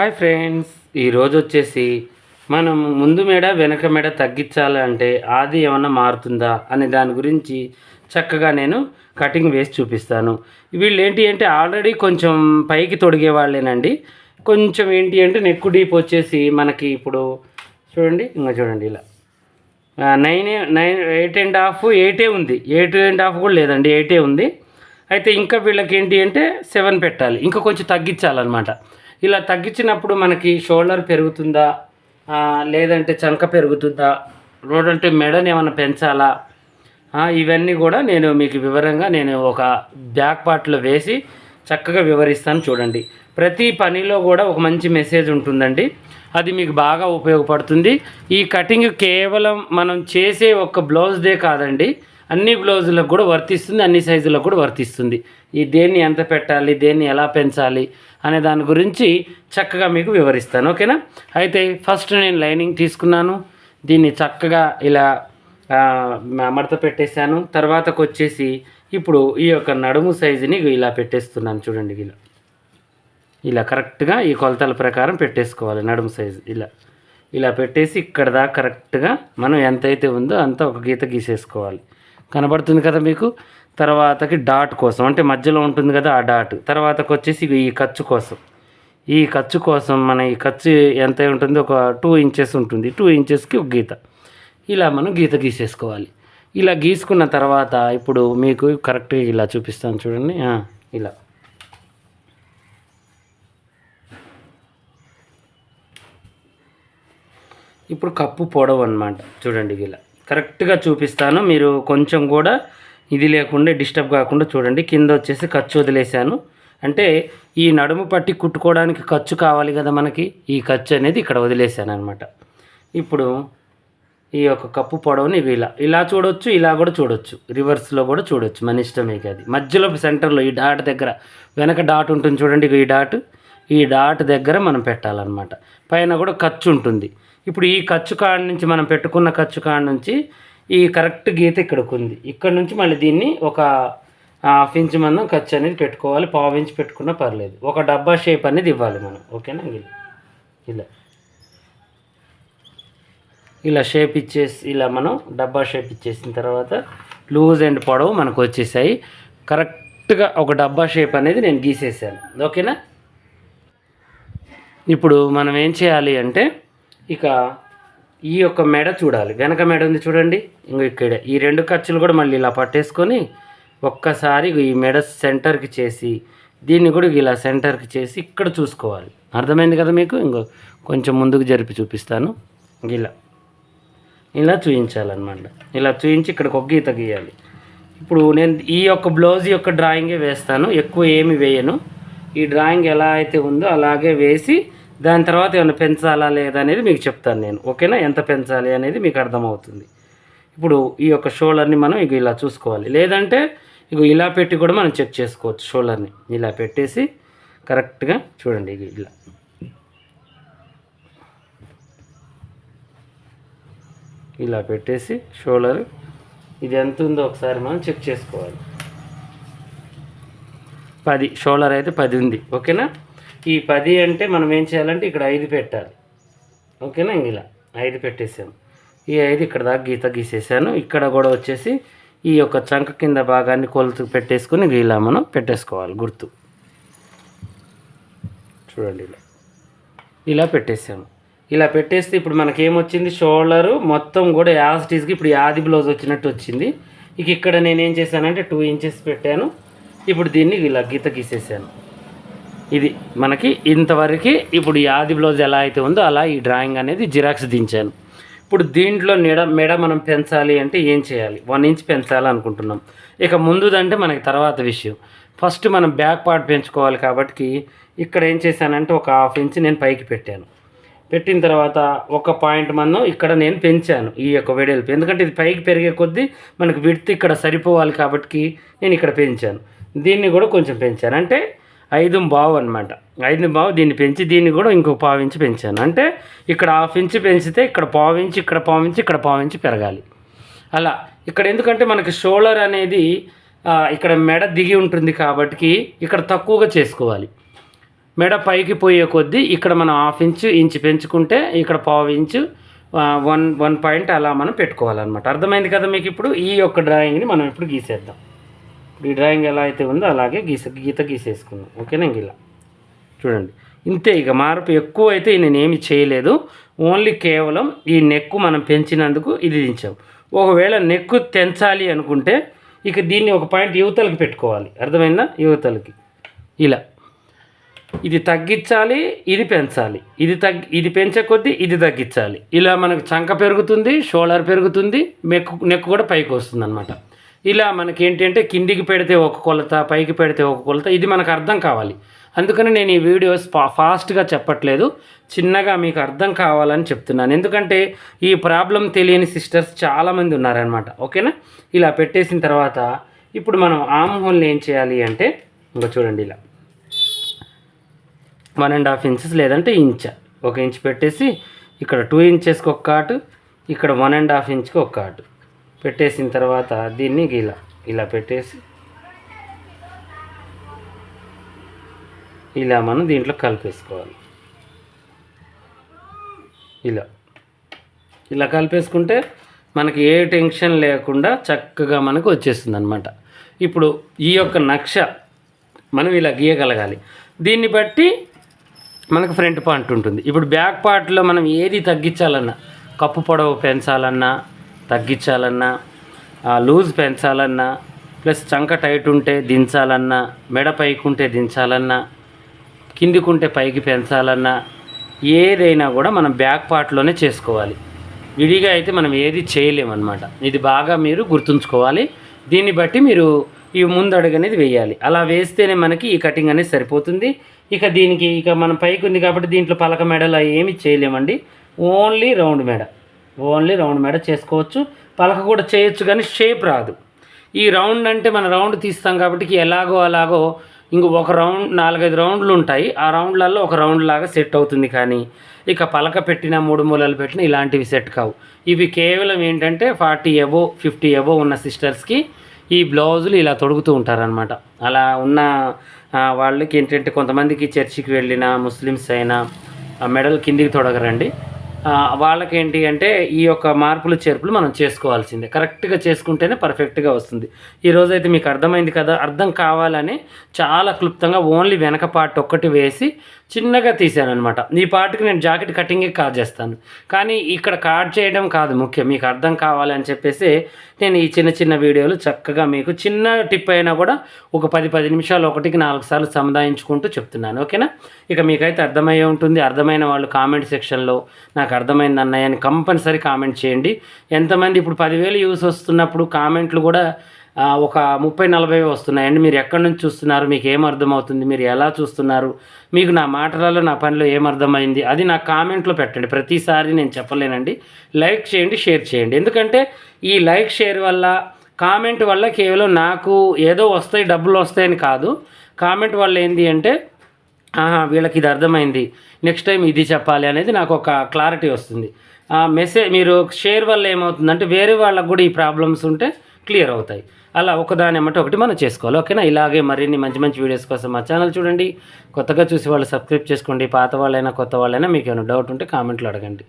Hi friends ఈరోజు వచ్చేసి మనం ముందు మెడ వెనక మెడ తగ్గించాలంటే ఆది ఏమన్నా మారుతుందా అనే దాని గురించి చక్కగా నేను కటింగ్ వేసి చూపిస్తాను. వీళ్ళు ఏంటి అంటే ఆల్రెడీ కొంచెం పైకి తొడిగే వాళ్ళేనండి. కొంచెం ఏంటి అంటే నెక్కు డీప్ వచ్చేసి మనకి ఇప్పుడు చూడండి ఇంకా చూడండి ఇలా. Nine nine eight and half ఎయిటే ఉంది. ఎయిట్ అండ్ హాఫ్ కూడా లేదండి ఎయిటే ఉంది. అయితే ఇంకా వీళ్ళకి ఏంటి అంటే సెవెన్ పెట్టాలి. ఇంకా కొంచెం తగ్గించాలన్నమాట. ఇలా తగ్గించినప్పుడు మనకి షోల్డర్ పెరుగుతుందా? లేదంటే చంక పెరుగుతుందా? లేదంటే మెడని ఏమైనా పెంచాలా? ఇవన్నీ కూడా నేను మీకు వివరంగా నేను ఒక బ్యాక్ పార్ట్లో వేసి చక్కగా వివరిస్తాను చూడండి. ప్రతి పనిలో కూడా ఒక మంచి మెసేజ్ ఉంటుందండి. అది మీకు బాగా ఉపయోగపడుతుంది. ఈ కటింగ్ కేవలం మనం చేసే ఒక బ్లౌజ్దే కాదండి. అన్ని బ్లౌజులకు కూడా వర్తిస్తుంది అన్ని సైజులకు కూడా వర్తిస్తుంది. ఈ దేన్ని ఎంత పెట్టాలి దేన్ని ఎలా పెంచాలి అనే దాని గురించి చక్కగా మీకు వివరిస్తాను ఓకేనా? అయితే ఫస్ట్ నేను లైనింగ్ తీసుకున్నాను. దీన్ని చక్కగా ఇలా మడత పెట్టేశాను. తర్వాతకు వచ్చేసి ఇప్పుడు ఈ యొక్క నడుము సైజుని ఇలా పెట్టేస్తున్నాను చూడండి ఇలా. ఇలా కరెక్ట్గా ఈ కొలతల ప్రకారం పెట్టేసుకోవాలి నడుము సైజు ఇలా. ఇలా పెట్టేసి ఇక్కడ దాకా కరెక్ట్గా మనం ఎంతైతే ఉందో అంత ఒక గీత గీసేసుకోవాలి. కనబడుతుంది కదా మీకు? తర్వాతకి డాట్ కోసం అంటే మధ్యలో ఉంటుంది కదా ఆ డాట్. తర్వాతకి వచ్చేసి ఈ ఖర్చు కోసం. ఈ ఖర్చు కోసం మన ఈ ఖర్చు ఎంత ఉంటుంది ఒక టూ ఇంచెస్ ఉంటుంది. టూ ఇంచెస్కి ఒక గీత. ఇలా మనం గీత గీసేసుకోవాలి. ఇలా గీసుకున్న తర్వాత ఇప్పుడు మీకు కరెక్ట్గా ఇలా చూపిస్తాను చూడండి. ఇలా. ఇప్పుడు కప్పు పొడవు అనమాట చూడండి ఇలా. కరెక్ట్గా చూపిస్తాను. మీరు కొంచెం కూడా ఇది లేకుండా డిస్టర్బ్ కాకుండా చూడండి. కింద వచ్చేసి ఖర్చు వదిలేశాను. అంటే ఈ నడుము పట్టి కుట్టుకోవడానికి ఖర్చు కావాలి కదా మనకి? ఈ ఖర్చు అనేది ఇక్కడ వదిలేశాను అనమాట ఇప్పుడు ఈ యొక్క కప్పు పొడవుని ఇవి ఇలా. ఇలా చూడొచ్చు ఇలా కూడా చూడొచ్చు. రివర్స్లో కూడా చూడొచ్చు. మన ఇష్టమే మీకు అది. మధ్యలో సెంటర్లో ఈ డాట్ దగ్గర వెనక డాట్ ఉంటుంది చూడండి ఈ డాట్ ఈ డాట్ దగ్గర మనం పెట్టాలన్నమాట. పైన కూడా ఖర్చు ఉంటుంది. ఇప్పుడు ఈ ఖర్చు కాడ నుంచి మనం పెట్టుకున్న ఖర్చు కాడ నుంచి ఈ కరెక్ట్ గీత ఇక్కడికి ఉంది ఇక్కడ నుంచి మళ్ళీ దీన్ని ఒక హాఫ్ ఇంచ్ మందం ఖర్చు అనేది పెట్టుకోవాలి. పావు ఇంచ్ పెట్టుకున్నా పర్లేదు. ఒక డబ్బా షేప్ అనేది ఇవ్వాలి మనం. ఓకేనా ఇలా ఇలా. ఇలా షేప్ ఇచ్చేసి ఇలా మనం డబ్బా షేప్ ఇచ్చేసిన తర్వాత లూజ్ అండ్ పొడవు మనకు వచ్చేసాయి. కరెక్ట్గా ఒక డబ్బా షేప్ అనేది నేను గీసేసాను. ఓకేనా? ఇప్పుడు మనం ఏం చేయాలి అంటే ఇక ఈ యొక్క మెడ చూడాలి. వెనక మెడ ఉంది చూడండి. ఇంకో ఇక్కడ ఈ రెండు ఖర్చులు కూడా మళ్ళీ ఇలా పట్టేసుకొని ఒక్కసారి ఈ మెడ సెంటర్కి చేసి దీన్ని కూడా ఇలా సెంటర్కి చేసి ఇక్కడ చూసుకోవాలి. అర్థమైంది కదా మీకు? ఇంకో కొంచెం ముందుకు జరిపి చూపిస్తాను. ఇలా. ఇలా చూయించాలన్నమాట. ఇలా చూయించి ఇక్కడికి ఒక గీత గీయాలి. ఇప్పుడు నేను ఈ యొక్క బ్లౌజ్ యొక్క డ్రాయింగే వేస్తాను. ఎక్కువ ఏమి వేయను. ఈ డ్రాయింగ్ ఎలా అయితే ఉందో అలాగే వేసి దాని తర్వాత ఏమైనా పెంచాలా లేదా అనేది మీకు చెప్తాను నేను. ఓకేనా? ఎంత పెంచాలి అనేది మీకు అర్థమవుతుంది. ఇప్పుడు ఈ యొక్క షోల్డర్ని మనం ఇక ఇలా చూసుకోవాలి. లేదంటే ఇక ఇలా పెట్టి కూడా మనం చెక్ చేసుకోవచ్చు షోల్డర్ని. ఇలా పెట్టేసి కరెక్ట్గా చూడండి ఇక ఇలా. ఇలా పెట్టేసి షోల్డర్ ఇది ఎంత ఉందో ఒకసారి మనం చెక్ చేసుకోవాలి. పది. షోల్డర్ అయితే పది ఉంది. ఓకేనా? ఈ పది అంటే మనం ఏం చేయాలంటే ఇక్కడ ఐదు పెట్టాలి. ఓకేనా ఇలా ఐదు పెట్టేసాము ఈ ఐదు ఇక్కడ దాకా గీత గీసేసాను. ఇక్కడ కూడా వచ్చేసి ఈ యొక్క చంక కింద భాగాన్ని కొలుతు పెట్టేసుకొని ఇలా మనం పెట్టేసుకోవాలి. గుర్తు. చూడండి ఇలా. ఇలా పెట్టేసాము ఇలా పెట్టేస్తే ఇప్పుడు మనకేమొచ్చింది? షోల్డరు మొత్తం కూడా యాస్టీస్కి ఇప్పుడు యాది బ్లౌజ్ వచ్చినట్టు వచ్చింది. ఇక ఇక్కడ నేనేం చేశానంటే టూ ఇంచెస్ పెట్టాను. ఇప్పుడు దీన్ని ఇలా గీత గీసేసాను. ఇది మనకి ఇంతవరకు ఇప్పుడు ఈ ఆది బ్లౌజ్ ఎలా అయితే ఉందో అలా ఈ డ్రాయింగ్ అనేది జిరాక్స్ దించాను. ఇప్పుడు దీంట్లో నిడ మెడ మనం పెంచాలి అంటే ఏం చేయాలి? వన్ ఇంచ్ పెంచాలి అనుకుంటున్నాం. ఇక ముందుదంటే మనకి తర్వాత విషయం. ఫస్ట్ మనం బ్యాక్ పార్ట్ పెంచుకోవాలి కాబట్టి ఇక్కడ ఏం చేశానంటే ఒక హాఫ్ ఇంచ్ నేను పైకి పెట్టాను. పెట్టిన తర్వాత ఒక పాయింట్ మందం ఇక్కడ నేను పెంచాను ఈ యొక్క వెడల్పు. ఎందుకంటే ఇది పైకి పెరిగే కొద్దీ మనకు విడితే ఇక్కడ సరిపోవాలి కాబట్టి నేను ఇక్కడ పెంచాను. దీన్ని కూడా కొంచెం పెంచాను. అంటే ఐదు బావు అనమాట ఐదు బావు దీన్ని పెంచి దీన్ని కూడా ఇంకో పావు ఇంచు పెంచాను. అంటే ఇక్కడ హాఫ్ ఇంచు పెంచితే ఇక్కడ పావు ఇంచు ఇక్కడ పావు ఇంచు ఇక్కడ పావు ఇంచు పెరగాలి. అలా ఇక్కడ ఎందుకంటే మనకి షోల్డర్ అనేది ఇక్కడ మెడ దిగి ఉంటుంది కాబట్టి ఇక్కడ తక్కువగా చేసుకోవాలి. మెడ పైకి పోయే కొద్దీ ఇక్కడ మనం హాఫ్ ఇంచు ఇంచు పెంచుకుంటే ఇక్కడ పావు ఇంచు వన్ వన్ పాయింట్ అలా మనం పెట్టుకోవాలన్నమాట. అర్థమైంది కదా మీకు ఇప్పుడు? ఈ యొక్క డ్రాయింగ్ని మనం ఇప్పుడు గీసేద్దాం. ఈ డ్రాయింగ్ ఎలా అయితే ఉందో అలాగే గీస గీత గీసేసుకుందాం. ఓకేనా ఇంక ఇలా చూడండి. ఇంతే ఇక మార్పు ఎక్కువ అయితే నేను ఏమి చేయలేదు. ఓన్లీ కేవలం ఈ నెక్కు మనం పెంచినందుకు ఇది దించాం. ఒకవేళ నెక్కు తెంచాలి అనుకుంటే ఇక దీన్ని ఒక పాయింట్ యువతలకి పెట్టుకోవాలి. అర్థమైందా? యువతలకి. ఇలా. ఇది తగ్గించాలి ఇది పెంచాలి. ఇది తగ్గి ఇది పెంచే కొద్దీ ఇది తగ్గించాలి. ఇలా మనకు చంక పెరుగుతుంది షోల్డర్ పెరుగుతుంది నెక్కు నెక్కు కూడా పైకి వస్తుంది అనమాట ఇలా మనకి ఏంటంటే కిందికి పెడితే ఒక కొలత పైకి పెడితే ఒక కొలత ఇది మనకు అర్థం కావాలి. అందుకని నేను ఈ వీడియోస్ ఫా ఫాస్ట్గా చెప్పట్లేదు. చిన్నగా మీకు అర్థం కావాలని చెప్తున్నాను. ఎందుకంటే ఈ ప్రాబ్లం తెలియని సిస్టర్స్ చాలామంది ఉన్నారనమాట ఓకేనా? ఇలా పెట్టేసిన తర్వాత ఇప్పుడు మనం ఆమ్ హోల్ని ఏం చేయాలి అంటే ఇంకా చూడండి ఇలా. వన్ అండ్ హాఫ్ ఇంచెస్ లేదంటే ఇంచ్. ఒక ఇంచ్ పెట్టేసి ఇక్కడ టూ ఇంచెస్కి ఒక కాటు ఇక్కడ వన్ అండ్ హాఫ్ ఇంచ్కి ఒక కాటు. పెట్టేసిన తర్వాత దీన్ని ఇలా ఇలా పెట్టేసి ఇలా మనం దీంట్లో కలిపేసుకోవాలి. ఇలా ఇలా కలిపేసుకుంటే మనకి ఏ టెన్షన్ లేకుండా చక్కగా మనకు వచ్చేస్తుంది అనమాట ఇప్పుడు ఈ యొక్క నక్ష మనం ఇలా గీయగలగాలి. దీన్ని బట్టి మనకు ఫ్రంట్ పార్ట్ ఉంటుంది. ఇప్పుడు బ్యాక్ పార్ట్లో మనం ఏది తగ్గించాలన్నా కప్పు పొడవు పెంచాలన్నా తగ్గించాలన్నా లూజ్ పెంచాలన్నా ప్లస్ చంక టైట్ ఉంటే దించాలన్నా మెడ పైకి ఉంటే దించాలన్నా కిందికుంటే పైకి పెంచాలన్నా ఏదైనా కూడా మనం బ్యాక్ పార్ట్లోనే చేసుకోవాలి. విడిగా అయితే మనం ఏది చేయలేమన్నమాట. ఇది బాగా మీరు గుర్తుంచుకోవాలి. దీన్ని బట్టి మీరు ఈ ముందడుగు అనేది వేయాలి. అలా వేస్తేనే మనకి ఈ కటింగ్ అనేది సరిపోతుంది. ఇక దీనికి ఇక మనం పైకి ఉంది కాబట్టి దీంట్లో పలక మెడలు అవి ఏమి చేయలేమండి. ఓన్లీ రౌండ్ మెడ. ఓన్లీ రౌండ్ మెడ చేసుకోవచ్చు. పలక కూడా చేయొచ్చు కానీ షేప్ రాదు. ఈ రౌండ్ అంటే మన రౌండ్ తీస్తాం కాబట్టి ఎలాగో అలాగో ఇంక ఒక రౌండ్ నాలుగైదు రౌండ్లు ఉంటాయి. ఆ రౌండ్లలో ఒక రౌండ్ లాగా సెట్ అవుతుంది కానీ ఇక పలక పెట్టిన మూడు మూలలు పెట్టిన ఇలాంటివి సెట్ కావు. ఇవి కేవలం ఏంటంటే ఫార్టీ ఎబో ఫిఫ్టీ ఎబో ఉన్న సిస్టర్స్కి ఈ బ్లౌజులు ఇలా తొడుగుతూ ఉంటారనమాట అలా ఉన్న వాళ్ళకి ఏంటంటే కొంతమందికి చర్చికి వెళ్ళిన ముస్లిమ్స్ అయినా మెడల్ కిందికి తొడగరండి. వాళ్ళకేంటి అంటే ఈ యొక్క మార్పులు చేర్పులు మనం చేసుకోవాల్సిందే. కరెక్ట్గా చేసుకుంటేనే పర్ఫెక్ట్గా వస్తుంది. ఈరోజు అయితే మీకు అర్థమైంది కదా? అర్థం కావాలని చాలా క్లుప్తంగా ఓన్లీ వెనక పార్ట్ ఒక్కటి వేసి చిన్నగా తీసాను అనమాట ఈ పార్ట్కి నేను జాకెట్ కటింగే కాట్ చేస్తాను. కానీ ఇక్కడ కాట్ చేయడం కాదు ముఖ్యం. మీకు అర్థం కావాలని చెప్పేసి నేను ఈ చిన్న చిన్న వీడియోలు చక్కగా మీకు చిన్న టిప్ అయినా కూడా ఒక పది పది నిమిషాలు ఒకటికి నాలుగు సార్లు సముదాయించుకుంటూ చెప్తున్నాను. ఓకేనా? ఇక మీకైతే అర్థమయ్యే ఉంటుంది. అర్థమైన వాళ్ళు కామెంట్ సెక్షన్లో నాకు అర్థమైంది అన్నయ్య అని కంపల్సరీ కామెంట్ చేయండి. ఎంతమంది ఇప్పుడు పదివేలు యూస్ వస్తున్నప్పుడు కామెంట్లు కూడా ఒక ముప్పై నలభై వస్తున్నాయండి. మీరు ఎక్కడి నుంచి చూస్తున్నారు? మీకు ఏం అర్థమవుతుంది? మీరు ఎలా చూస్తున్నారు? మీకు నా మాటలలో నా పనిలో ఏం అర్థమైంది? అది నా కామెంట్లో పెట్టండి. ప్రతిసారి నేను చెప్పలేనండి. లైక్ చేయండి షేర్ చేయండి. ఎందుకంటే ఈ లైక్ షేర్ వల్ల కామెంట్ వల్ల కేవలం నాకు ఏదో వస్తాయి డబ్బులు వస్తాయని కాదు. కామెంట్ వల్ల ఏంటి అంటే వీళ్ళకి ఇది అర్థమైంది. నెక్స్ట్ టైం ఇది చెప్పాలి అనేది నాకు ఒక క్లారిటీ వస్తుంది. ఆ మెసేజ్ మీరు షేర్ వల్ల ఏమవుతుందంటే వేరే వాళ్ళకు కూడా ఈ ప్రాబ్లమ్స్ ఉంటే క్లియర్ అవుతాయి. అలా ఒకదాని ఏమంటే ఒకటి మనం చేసుకోవాలి. ఓకేనా ఇలాగే మరిన్ని మంచి మంచి వీడియోస్ కోసం మా ఛానల్ చూడండి. కొత్తగా చూసి వాళ్ళు సబ్స్క్రైబ్ చేసుకోండి. పాత వాళ్ళైనా కొత్త వాళ్ళైనా మీకు ఏమైనా డౌట్ ఉంటే కామెంట్లో అడగండి.